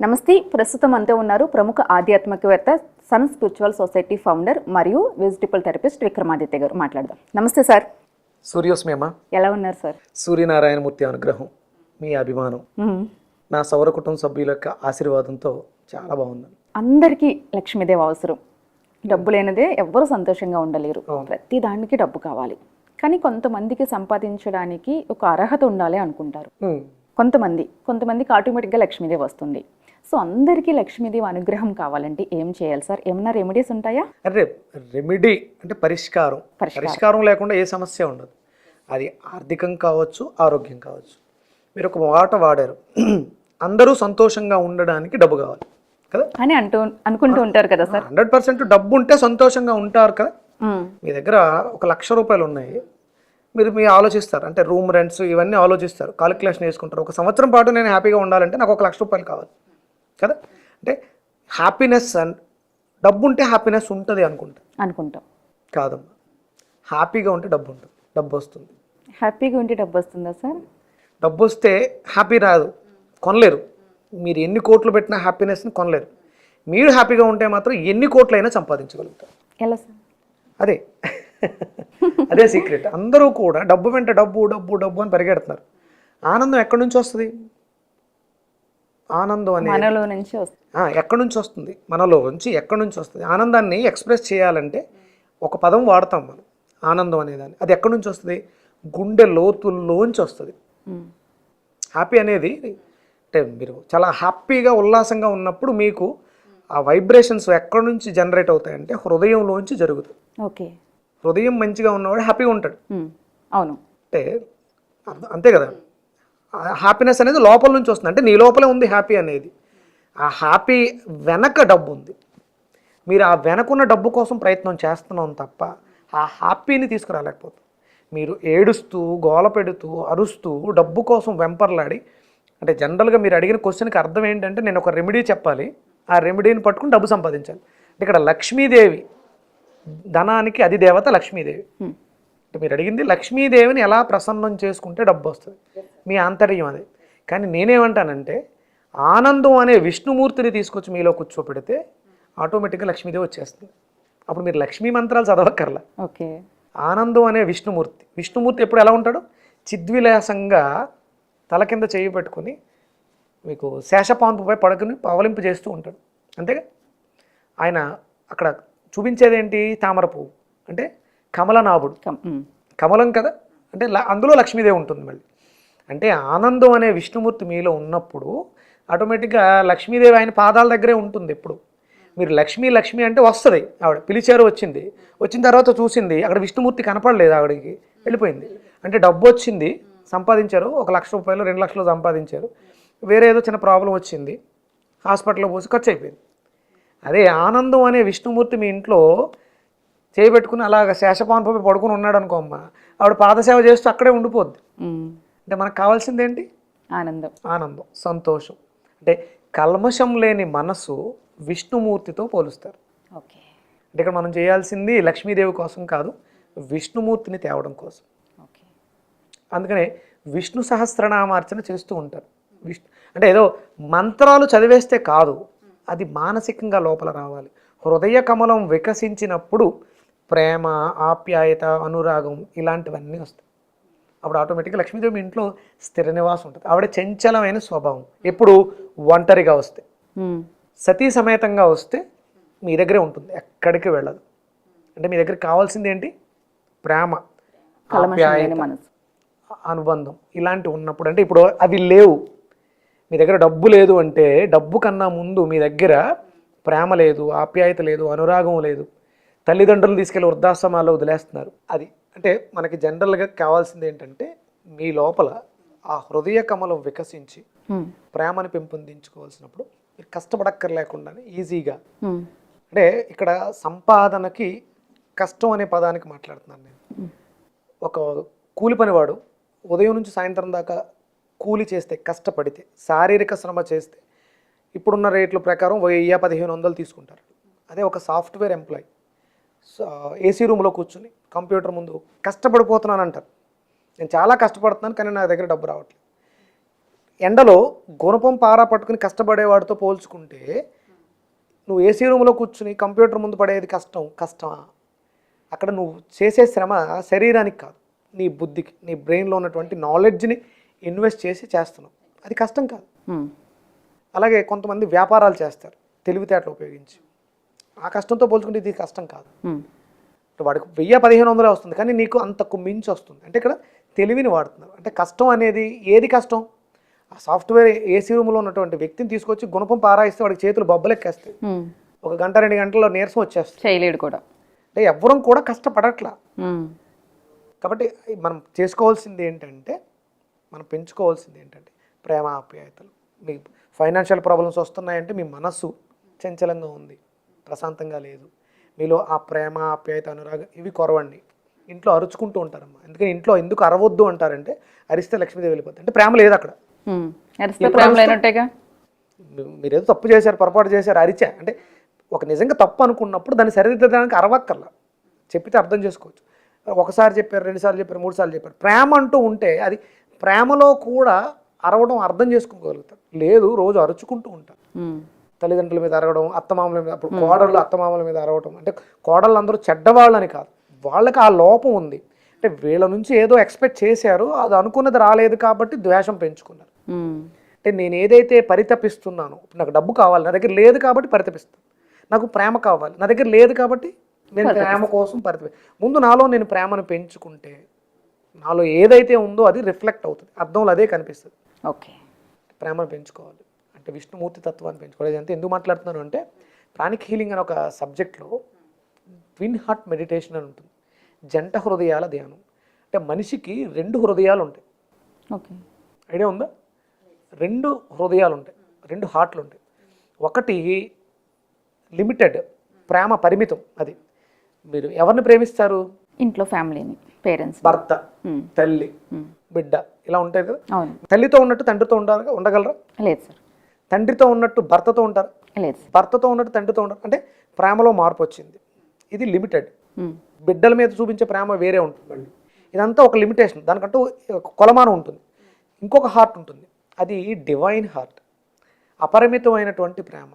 నమస్తే ప్రస్తుతం అంతే ఉన్నారు ప్రముఖ ఆధ్యాత్మికవేత్త సన్ స్పిరిచువల్ సొసైటీ ఫౌండర్ మరియు వెజిటబుల్ థెరపిస్ట్ విక్రమాదిత్య గారు మాట్లాడదాం. నమస్తే సార్. సూర్యోస్మేమ ఎలా ఉన్నారు సార్? సూర్యనారాయణమూర్తి అనుగ్రహం మీ అభిమానం. నా సౌర కుటుంబ సభ్యుల యొక్క ఆశీర్వాదంతో చాలా బాగుంది. అందరికీ లక్ష్మీదేవి అవసరం. డబ్బు లేనిదే ఎవ్వరూ సంతోషంగా ఉండలేరు. ప్రతి దానికి డబ్బు కావాలి. కానీ కొంతమందికి సంపాదించడానికి ఒక అర్హత ఉండాలి అనుకుంటారు. కొంతమంది కొంతమందికి ఆటోమేటిక్గా లక్ష్మీదేవి వస్తుంది. సో అందరికీ లక్ష్మీదేవి అనుగ్రహం కావాలంటే ఏం చేయాలి సార్? ఏమైనా రెమెడీస్ ఉంటాయా? అంటే రెమెడీ అంటే పరిష్కారం. పరిష్కారం. లేకుండా ఏ సమస్య ఉండదు. అది ఆర్థికం కావచ్చు ఆరోగ్యం కావచ్చు. మీరు ఒక మాట వాడారు. అందరూ సంతోషంగా ఉండడానికి డబ్బు కావాలి కదా? అని అంటూ అనుకుంటూ ఉంటారు కదా సార్? హండ్రెడ్ పర్సెంట్ డబ్బు ఉంటే సంతోషంగా ఉంటారు కదా. మీ దగ్గర ఒక లక్ష రూపాయలు ఉన్నాయి. మీరు మీ ఆలోచిస్తారు. అంటే రూమ్ రెంట్స్ ఇవన్నీ ఆలోచిస్తారు. కాలిక్యులేషన్ వేసుకుంటారు. ఒక సంవత్సరం పాటు నేను హ్యాపీగా ఉండాలంటే నాకు ఒక లక్ష రూపాయలు కావాలి. కదా? అంటే హ్యాపీనెస్ అండ్ డబ్బు ఉంటే హ్యాపీనెస్ ఉంటుంది అనుకుంటా. అనుకుంటాం. కాదమ్మా. హ్యాపీగా ఉంటే డబ్బు ఉంటుంది డబ్బు వస్తుంది. హ్యాపీగా ఉంటే డబ్బు వస్తుందా సార్? డబ్బు వస్తే హ్యాపీ రాదు కొనలేరు. మీరు ఎన్ని కోట్లు పెట్టినా హ్యాపీనెస్ని కొనలేరు. మీరు హ్యాపీగా ఉంటే మాత్రం ఎన్ని కోట్లైనా సంపాదించగలుగుతారు. ఎలా సార్? అదే. అదే సీక్రెట్ అందరూ కూడా డబ్బు వెంట డబ్బు డబ్బు డబ్బు అని పరిగెడుతున్నారు. ఆనందం ఎక్కడి నుంచి వస్తుంది? ఆనందం అనేది మనలో నుంచి వస్తుంది. ఆ, ఎక్కడి నుంచి వస్తుంది? మనలో నుంచి ఎక్కడి నుంచి వస్తుంది? ఆనందాన్ని ఎక్స్ప్రెస్ చేయాలంటే ఒక పదం వాడతాం మనం. ఆనందం అనేదాన్ని అది ఎక్కడి నుంచి వస్తుంది? గుండె లోతుల్లోంచి వస్తుంది. హ్యాపీ అనేది అంటే మీరు చాలా హ్యాపీగా ఉల్లాసంగా ఉన్నప్పుడు మీకు ఆ వైబ్రేషన్స్ ఎక్కడి నుంచి జనరేట్ అవుతాయంటే హృదయంలోంచి జరుగుతాయి. ఓకే. హృదయం మంచిగా ఉన్నవాడు హ్యాపీగా ఉంటాడు. అవును. అంటే అంతే కదా? హ్యాపీనెస్ అనేది లోపల నుంచి వస్తుంది. అంటే నీ లోపలే ఉంది హ్యాపీ అనేది. ఆ హ్యాపీ వెనక డబ్బు ఉంది. మీరు ఆ వెనకున్న డబ్బు కోసం ప్రయత్నం చేస్తున్నాం తప్ప ఆ హ్యాపీని తీసుకురాలేకపోతుంది మీరు ఏడుస్తూ గోల పెడుతూ అరుస్తూ డబ్బు కోసం వెంపర్లాడి అంటే జనరల్గా మీరు అడిగిన క్వశ్చన్కి అర్థం ఏంటంటే నేను ఒక రెమెడీ చెప్పాలి. ఆ రెమెడీని పట్టుకుని డబ్బు సంపాదించాలి. అంటే ఇక్కడ లక్ష్మీదేవి ధనానికి అది దేవత లక్ష్మీదేవి మీరు అడిగింది లక్ష్మీదేవిని ఎలా ప్రసన్నం చేసుకుంటే డబ్బు వస్తుంది. మీ ఆంతర్యం అదే. కానీ నేనేమంటానంటే ఆనందం అనే విష్ణుమూర్తిని తీసుకొచ్చి మీలో కూర్చోపెడితే ఆటోమేటిక్గా లక్ష్మీదేవి వచ్చేస్తుంది. అప్పుడు మీరు లక్ష్మీ మంత్రాలు చదవక్కర్లా. ఓకే. ఆనందం అనే విష్ణుమూర్తి. విష్ణుమూర్తి ఎప్పుడు ఎలా ఉంటాడు? చిద్విలాసంగా తల కింద చేయి పెట్టుకుని మీకు శేషపాంపుపై పడుకుని పవలింపు చేస్తూ ఉంటాడు. అంతేగా? ఆయన అక్కడ చూపించేది ఏంటి తామర పువ్వు. అంటే కమలనాభుడు. కమలం కదా? అంటే అందులో లక్ష్మీదేవి ఉంటుంది మళ్ళీ. అంటే ఆనందం అనే విష్ణుమూర్తి మీలో ఉన్నప్పుడు ఆటోమేటిక్గా లక్ష్మీదేవి ఆయన పాదాల దగ్గరే ఉంటుంది ఎప్పుడు. మీరు లక్ష్మీ లక్ష్మి అంటే వస్తుంది. ఆవిడ పిలిచారు వచ్చింది. వచ్చిన తర్వాత చూసింది అక్కడ విష్ణుమూర్తి కనపడలేదు ఆవిడకి. వెళ్ళిపోయింది. అంటే డబ్బు వచ్చింది సంపాదించారు. ఒక లక్ష రూపాయలు రెండు లక్షలు సంపాదించారు. వేరే ఏదో చిన్న ప్రాబ్లం వచ్చింది. హాస్పిటల్లో పోసి ఖర్చు అయిపోయింది. అదే ఆనందం అనే విష్ణుమూర్తి మీ ఇంట్లో చేయబెట్టుకుని అలాగ శేషపాన్పై పడుకుని ఉన్నాడు అనుకో అమ్మ ఆవిడ పాదసేవ చేస్తూ అక్కడే ఉండిపోద్ది. అంటే మనకు కావాల్సింది ఏంటి ఆనందం. ఆనందం సంతోషం. అంటే కల్మషం లేని మనసు విష్ణుమూర్తితో పోలుస్తారు. ఓకే. అంటే ఇక్కడ మనం చేయాల్సింది లక్ష్మీదేవి కోసం కాదు విష్ణుమూర్తిని తేవడం కోసం. ఓకే. అందుకనే విష్ణు సహస్రనామార్చన చేస్తూ ఉంటారు. విష్ణు అంటే ఏదో మంత్రాలు చదివేస్తే కాదు అది మానసికంగా లోపల రావాలి. హృదయ కమలం వికసించినప్పుడు ప్రేమ ఆప్యాయత అనురాగం ఇలాంటివన్నీ వస్తాయి. అప్పుడు ఆటోమేటిక్గా లక్ష్మీదేవి ఇంట్లో స్థిర నివాసం ఉంటుంది. ఆవిడ చంచలమైన స్వభావం. ఎప్పుడు ఒంటరిగా వస్తే. సతీ సమేతంగా వస్తే మీ దగ్గరే ఉంటుంది. ఎక్కడికి వెళ్ళదు. అంటే మీ దగ్గర కావాల్సింది ఏంటి? ప్రేమ అనుబంధం ఇలాంటివి ఉన్నప్పుడు. అంటే ఇప్పుడు అవి లేవు. మీ దగ్గర డబ్బు లేదు అంటే డబ్బు కన్నా ముందు మీ దగ్గర ప్రేమ లేదు ఆప్యాయత లేదు అనురాగం లేదు. తల్లిదండ్రులు తీసుకెళ్ళి వృద్ధాశ్రమాల్లో వదిలేస్తున్నారు. అది అంటే మనకి జనరల్గా కావాల్సింది ఏంటంటే మీ లోపల ఆ హృదయ కమలం వికసించి. ప్రేమను పెంపొందించుకోవాల్సినప్పుడు మీరు కష్టపడక్కర్లేకుండానే ఈజీగా. అంటే ఇక్కడ సంపాదనకి కష్టం అనే పదానికి మాట్లాడుతున్నాను నేను. ఒక కూలి పనివాడు ఉదయం నుంచి సాయంత్రం దాకా కూలి చేస్తే కష్టపడితే శారీరక శ్రమ చేస్తే ఇప్పుడున్న రేట్ల ప్రకారం వెయ్యి పదిహేను వందలు తీసుకుంటారు. అదే ఒక సాఫ్ట్వేర్ ఎంప్లాయ్. ఏసీ రూమ్లో కూర్చుని కంప్యూటర్ ముందు కష్టపడిపోతున్నాను అంటారు నేను చాలా కష్టపడుతున్నాను కానీ నా దగ్గర డబ్బు రావట్లేదు. ఎండలో గుణపం పారా పట్టుకుని కష్టపడేవాడితో పోల్చుకుంటే నువ్వు ఏసీ రూమ్లో కూర్చుని కంప్యూటర్ ముందు పడేది కష్టం కష్టమా? అక్కడ నువ్వు చేసే శ్రమ శరీరానికి కాదు. నీ బుద్ధికి నీ బ్రెయిన్లో ఉన్నటువంటి నాలెడ్జ్ని ఇన్వెస్ట్ చేసి చేస్తున్నావు. అది కష్టం కాదు. అలాగే కొంతమంది వ్యాపారాలు చేస్తారు తెలివితేటలు ఉపయోగించి. ఆ కష్టంతో పోల్చుకుంటే ఇది కష్టం కాదు. వాడికి వెయ్యి పదిహేను వందలే వస్తుంది కానీ నీకు అంతకు మించి వస్తుంది. అంటే ఇక్కడ తెలివిని వాడుతున్నారు. అంటే కష్టం అనేది ఏది కష్టం? ఆ సాఫ్ట్వేర్ ఏసీ రూమ్లో ఉన్నటువంటి వ్యక్తిని తీసుకొచ్చి గుణపం పారాయిస్తే వాడికి చేతులు బొబ్బలెక్కేస్తాయి. ఒక గంట రెండు గంటల్లో నీరసం వచ్చేస్తుంది. చేయలేడు కూడా. అంటే ఎవ్వరం కూడా కష్టపడట్లా. కాబట్టి మనం చేసుకోవాల్సింది ఏంటంటే మనం పెంచుకోవాల్సింది ఏంటంటే ప్రేమ ఆప్యాయతలు. మీ ఫైనాన్షియల్ ప్రాబ్లమ్స్ వస్తున్నాయంటే మీ మనస్సు చంచలంగా ఉంది. ప్రశాంతంగా లేదు. మీలో ఆ ప్రేమ ఆప్యాయత అనురాగం ఇవి కొరవండి. ఇంట్లో అరుచుకుంటూ ఉంటారమ్మా. అందుకని ఇంట్లో ఎందుకు అరవద్దు అంటారంటే అరిస్తే లక్ష్మీదేవి వెళ్ళిపోతుంది అంటే ప్రేమ లేదు అక్కడ. మీరేదో తప్పు చేశారు పొరపాటు చేశారు అరిచా. అంటే ఒక నిజంగా తప్పు అనుకున్నప్పుడు దాన్ని సరిదిద్దడానికి అరవక్కర్లా. చెప్పితే అర్థం చేసుకోవచ్చు. ఒకసారి చెప్పారు రెండుసార్లు చెప్పారు మూడు సార్లు చెప్పారు. ప్రేమ అంటూ ఉంటే అది ప్రేమలో కూడా అరవడం అర్థం చేసుకోగలుగుతారు. లేదు రోజు అరుచుకుంటూ ఉంటారు. తల్లిదండ్రుల మీద అరవడం అత్తమామల మీద అప్పుడు కోడళ్ళు అత్తమామల మీద అరవడం అంటే కోడళ్ళు అందరూ చెడ్డవాళ్ళని కాదు. వాళ్ళకి ఆ లోపం ఉంది. అంటే వీళ్ళ నుంచి ఏదో ఎక్స్పెక్ట్ చేశారు అది అనుకున్నది రాలేదు కాబట్టి ద్వేషం పెంచుకున్నారు. అంటే నేను ఏదైతే పరితపిస్తున్నానో నాకు డబ్బు కావాలి నా దగ్గర లేదు కాబట్టి పరితపిస్తాను. నాకు ప్రేమ కావాలి నా దగ్గర లేదు కాబట్టి నేను ప్రేమ కోసం పరితపి. ముందు నాలో నేను ప్రేమను పెంచుకుంటే నాలో ఏదైతే ఉందో అది రిఫ్లెక్ట్ అవుతుంది. అర్థంలో అదే కనిపిస్తుంది. ఓకే. ప్రేమను పెంచుకోవాలి. అంటే విష్ణుమూర్తి తత్వాన్ని పెంచుకోవాలి. అంటే ఎందుకు మాట్లాడుతున్నాను అంటే ప్రాణిక్ హీలింగ్ అనే ఒక సబ్జెక్ట్లో ట్విన్ హార్ట్ మెడిటేషన్ అని ఉంటుంది. జంట హృదయాల ధ్యానం. అంటే మనిషికి రెండు హృదయాలు ఉంటాయి. ఓకే. ఐడియా ఉందా? రెండు హృదయాలు ఉంటాయి. రెండు హార్ట్లు ఉంటాయి. ఒకటి లిమిటెడ్ ప్రేమ పరిమితం అది. మీరు ఎవరిని ప్రేమిస్తారు? ఇంట్లో ఫ్యామిలీని పేరెంట్స్ భర్త తల్లి. బిడ్డ ఇలా ఉంటాయి కదా. తల్లితో ఉన్నట్టు తండ్రితో ఉండాలి ఉండగలరా? లేదు సార్. తండ్రితో ఉన్నట్టు భర్తతో ఉంటారు? లేదు. భర్తతో ఉన్నట్టు తండ్రితో ఉంటారు అంటే ప్రేమలో మార్పు వచ్చింది. ఇది లిమిటెడ్. బిడ్డల మీద చూపించే ప్రేమ వేరే ఉంటుంది. మళ్ళీ ఇదంతా ఒక లిమిటేషన్. దానికంటూ కొలమానం ఉంటుంది. ఇంకొక హార్ట్ ఉంటుంది. అది డివైన్ హార్ట్ అపరిమితమైనటువంటి ప్రేమ.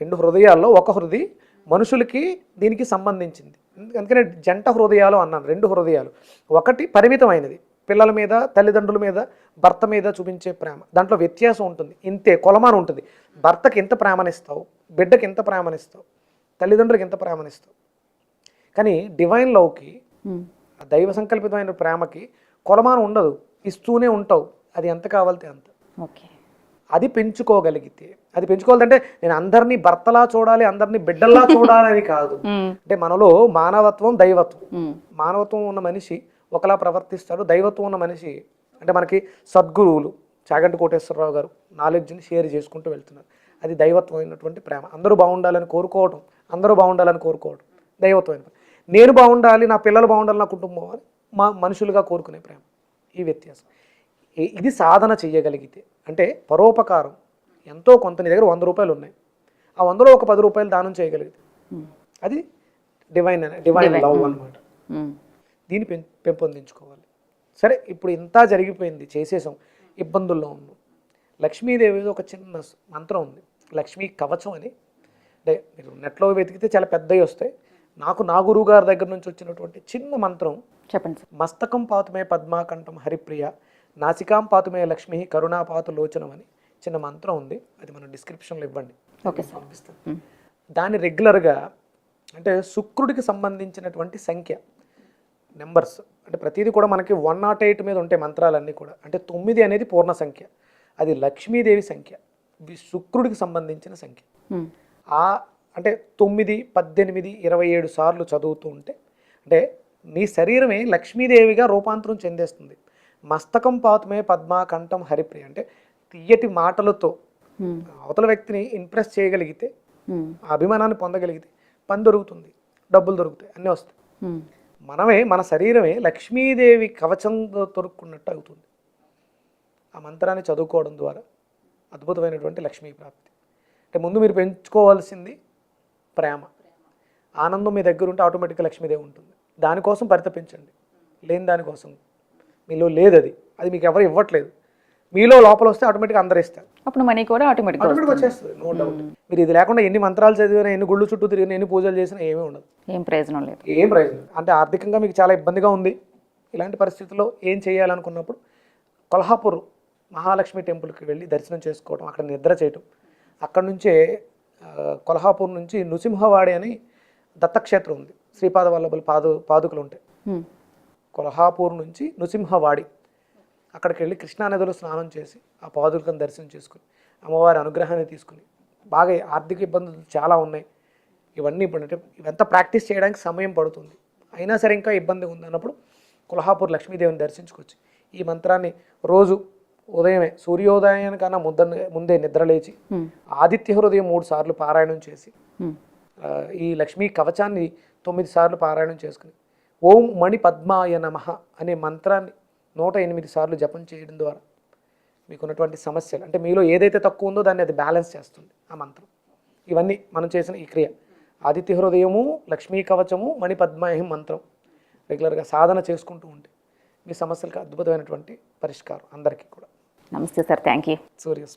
రెండు హృదయాల్లో ఒక హృదయ మనుషులకి దీనికి సంబంధించింది. అందుకనే జంట హృదయాలు అన్నాను. రెండు హృదయాలు. ఒకటి పరిమితమైనది. పిల్లల మీద తల్లిదండ్రుల మీద భర్త మీద చూపించే ప్రేమ. దాంట్లో వ్యత్యాసం ఉంటుంది. ఇంతే కొలమానం ఉంటుంది. భర్తకి ఎంత ప్రేమనిస్తావు? బిడ్డకి ఎంత ప్రేమనిస్తావు? తల్లిదండ్రులకి ఎంత ప్రేమనిస్తావు? కానీ డివైన్ లవ్కి దైవ సంకల్పితమైన ప్రేమకి కొలమానం ఉండదు. ఇస్తూనే ఉంటావు. అది ఎంత కావాలితే అంత. ఓకే. అది పెంచుకోగలిగితే అది పెంచుకోవాలంటే నేను అందరినీ భర్తలా చూడాలి అందరినీ బిడ్డల్లా చూడాలని కాదు. అంటే మనలో మానవత్వం దైవత్వం. మానవత్వం ఉన్న మనిషి ఒకలా ప్రవర్తిస్తాడు. దైవత్వం ఉన్న మనిషి అంటే మనకి సద్గురువులు చాగంటి కోటేశ్వరరావు గారు నాలెడ్జ్ని షేర్ చేసుకుంటూ వెళ్తున్నారు. అది దైవత్వమైనటువంటి ప్రేమ. అందరూ బాగుండాలని కోరుకోవటం అందరూ బాగుండాలని కోరుకోవడం దైవత్వమైన. నేను బాగుండాలి నా పిల్లలు బాగుండాలి నా కుటుంబం అని మా మనుషులుగా కోరుకునే ప్రేమ. ఈ వ్యత్యాసం. ఇది సాధన చేయగలిగితే అంటే పరోపకారం ఎంతో కొంత నీ దగ్గర వంద రూపాయలు ఉన్నాయి. ఆ వందలో ఒక పది రూపాయలు దానం చేయగలిగితే అది డివైన్ డివైన్ లవ్ అన్నమాట. ఉమ్, దీన్ని పెం పెంపొందించుకోవాలి. సరే ఇప్పుడు ఇంత జరిగిపోయింది చేసేసాం ఇబ్బందుల్లో ఉన్నాం. లక్ష్మీదేవి ఒక చిన్న మంత్రం ఉంది. లక్ష్మీ కవచం అని. అంటే మీరు నెట్లో వెతికితే చాలా పెద్దవి వస్తాయి. నాకు నా గురువు గారి దగ్గర నుంచి వచ్చినటువంటి చిన్న మంత్రం చెప్పండి మస్తకం పాతుమే పద్మాకంఠం హరిప్రియ నాసికాం పాతుమే లక్ష్మి కరుణాపాతు లోచనం అని చిన్న మంత్రం ఉంది. అది మనం డిస్క్రిప్షన్లో ఇవ్వండి. ఓకే ఉమ్, దాన్ని రెగ్యులర్గా అంటే శుక్రుడికి సంబంధించినటువంటి సంఖ్య నెంబర్స్ అంటే ప్రతిదీ కూడా మనకి వన్ నాట్ ఎయిట్ మీద ఉంటాయి మంత్రాలన్నీ కూడా. అంటే తొమ్మిది అనేది పూర్ణ సంఖ్య. అది లక్ష్మీదేవి సంఖ్య. శుక్రుడికి సంబంధించిన సంఖ్య. ఆ అంటే తొమ్మిది పద్దెనిమిది ఇరవై ఏడు సార్లు చదువుతూ ఉంటే అంటే నీ శరీరమే లక్ష్మీదేవిగా రూపాంతరం చెందేస్తుంది. మస్తకం పాతుమే పద్మా కంఠం హరిప్రియ. అంటే తీయటి మాటలతో అవతల వ్యక్తిని ఇంప్రెస్ చేయగలిగితే అభిమానాన్ని పొందగలిగితే పని దొరుకుతుంది. డబ్బులు దొరుకుతాయి. అన్నీ వస్తాయి. మనమే మన శరీరమే లక్ష్మీదేవి కవచంతో తొరుక్కున్నట్టు అవుతుంది. ఆ మంత్రాన్ని చదువుకోవడం ద్వారా అద్భుతమైనటువంటి లక్ష్మీ ప్రాప్తి. అంటే ముందు మీరు పెంచుకోవాల్సింది ప్రేమ. ఆనందం మీ దగ్గర ఉంటే ఆటోమేటిక్గా లక్ష్మీదేవి ఉంటుంది. దానికోసం పరితపించండి. లేని దానికోసం. మీలో లేదు అది అది మీకు ఎవరు ఇవ్వట్లేదు. మీలో లోపల వస్తే ఆటోమేటిక్గా అందరు ఇస్తారు. అప్పుడు మనీ కూడా ఆటోమేటిక్ వచ్చేస్తుంది నో డౌట్ మీరు ఇది లేకుండా ఎన్ని మంత్రాలు చదివినా ఎన్ని గుళ్ళు చుట్టూ తిరిగినా ఎన్ని పూజలు చేసినా ఏమీ ఉండదు. ఏం ప్రయోజనం లేదు. ఏం ప్రయోజనం అంటే ఆర్థికంగా మీకు చాలా ఇబ్బందిగా ఉంది. ఇలాంటి పరిస్థితుల్లో ఏం చేయాలనుకున్నప్పుడు కొల్హాపూర్ మహాలక్ష్మి టెంపుల్కి వెళ్ళి దర్శనం చేసుకోవడం అక్కడ నిద్ర చేయటం. అక్కడ నుంచే కొల్హాపూర్ నుంచి నృసింహవాడి అని దత్తక్షేత్రం ఉంది. శ్రీపాద వల్లభుల పాదు పాదుకలు ఉంటాయి. కొల్హాపూర్ నుంచి నృసింహవాడి అక్కడికి వెళ్ళి కృష్ణానదిలో స్నానం చేసి ఆ పాదుకలను దర్శనం చేసుకుని అమ్మవారి అనుగ్రహాన్ని తీసుకుని బాగా ఆర్థిక ఇబ్బందులు చాలా ఉన్నాయి. ఇవన్నీ ఇప్పుడు అంటే ఇవంతా ప్రాక్టీస్ చేయడానికి సమయం పడుతుంది. అయినా సరే ఇంకా ఇబ్బంది ఉంది అన్నప్పుడు కొల్హాపూర్ లక్ష్మీదేవిని దర్శించుకోవచ్చు. ఈ మంత్రాన్ని రోజు ఉదయమే సూర్యోదయానికన్నా ముద్ద ముందే నిద్రలేచి. ఆదిత్య హృదయం మూడు సార్లు పారాయణం చేసి ఈ లక్ష్మీ కవచాన్ని తొమ్మిది సార్లు పారాయణం చేసుకుని ఓం మణి పద్మాయ నమః అనే మంత్రాన్ని నూట ఎనిమిది సార్లు జపం చేయడం ద్వారా మీకున్నటువంటి సమస్యలు అంటే మీలో ఏదైతే తక్కువ ఉందో దాన్ని అది బ్యాలెన్స్ చేస్తుంది ఆ మంత్రం. ఇవన్నీ మనం చేసిన ఈ క్రియ. ఆదిత్య హృదయము లక్ష్మీ కవచము మణి పద్మాయ మంత్రం రెగ్యులర్గా సాధన చేసుకుంటూ ఉంటే మీ సమస్యలకు అద్భుతమైనటువంటి పరిష్కారం అందరికీ కూడా. నమస్తే సార్ థ్యాంక్ యూ సూర్య